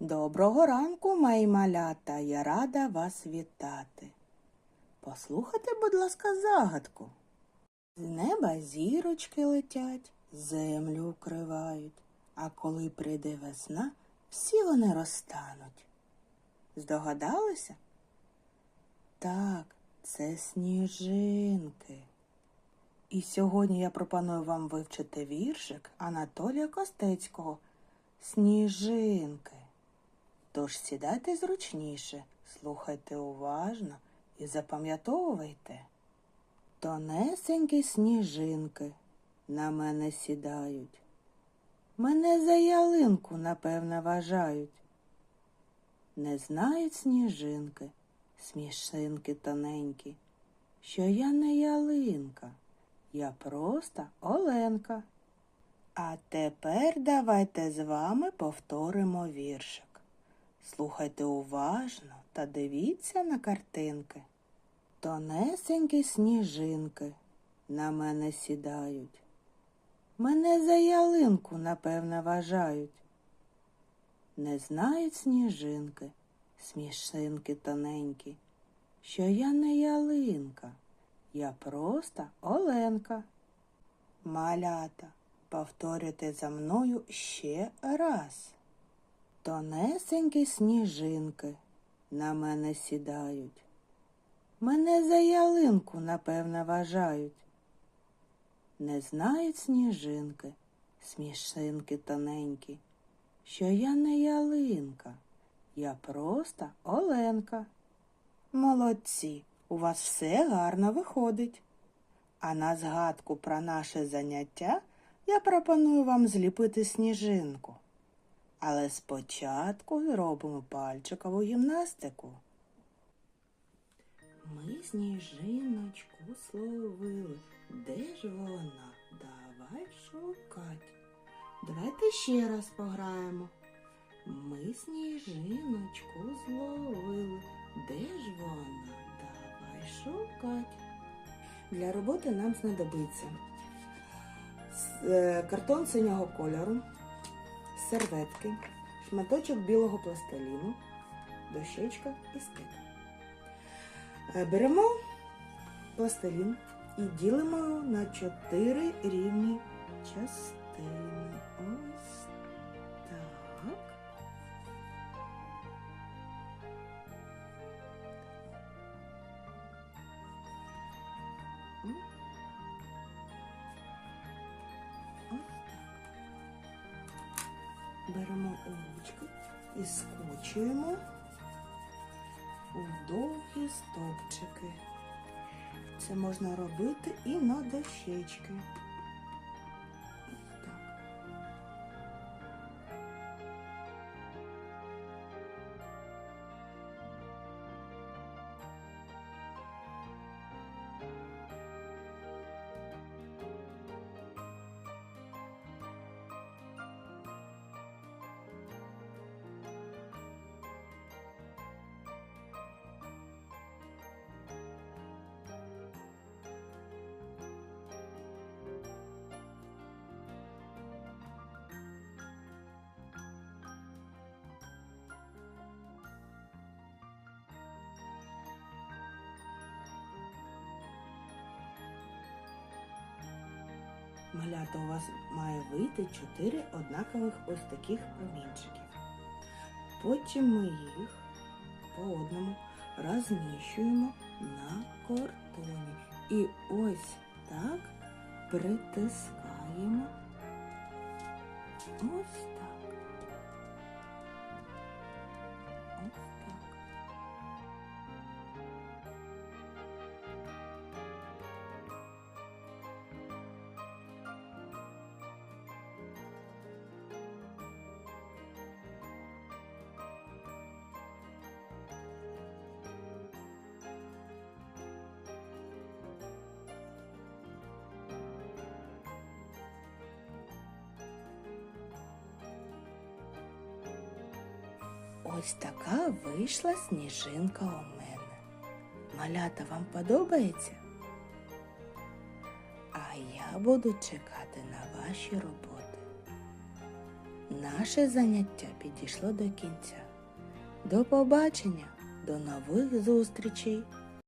Доброго ранку, мої малята, я рада вас вітати. Послухайте, будь ласка, загадку. З неба зірочки летять, землю вкривають, а коли прийде весна, всі вони розтануть. Здогадалися? Так, це сніжинки. І сьогодні я пропоную вам вивчити віршик Анатолія Костецького Сніжинки. Тож сідайте зручніше, слухайте уважно і запам'ятовуйте. Тонесенькі сніжинки на мене сідають. Мене за ялинку, напевне, вважають. Не знають сніжинки, смішинки тоненькі, що я не ялинка, я просто Оленка. А тепер давайте з вами повторимо віршик. Слухайте уважно та дивіться на картинки. Тонесенькі сніжинки на мене сідають. Мене за ялинку, напевне, вважають. Не знають сніжинки, смішинки тоненькі, що я не ялинка, я просто Оленка. Малята, повторюйте за мною ще раз. Тонесенькі сніжинки на мене сідають. Мене за ялинку, напевне, вважають. Не знають сніжинки, смішинки тоненькі, що я не ялинка, я просто Оленка. Молодці, у вас все гарно виходить. А на згадку про наше заняття я пропоную вам зліпити сніжинку. Але спочатку зробимо пальчикову гімнастику. Ми сніжиночку словили. Де ж вона? Давай шукать. Давайте ще раз пограємо. Ми сніжиночку зловили. Де ж вона? Давай шукать. Для роботи нам знадобиться е, картон синього кольору, серветки, шматочок білого пластиліну, дощечка і скид. Е, Беремо пластилін і ділимо його на 4 рівні частини. Беремо ручки і скочуємо у довгі стовпчики. Це можна робити і на дощечки. Малята, у вас має вийти 4 однакових ось таких промінчиків. Потім ми їх по одному розміщуємо на картоні. І ось так притискаємо. Ось Ось така вийшла сніжинка у мене. Малята вам подобається? А я буду чекати на ваші роботи. Наше заняття підійшло до кінця. До побачення, до нових зустрічей!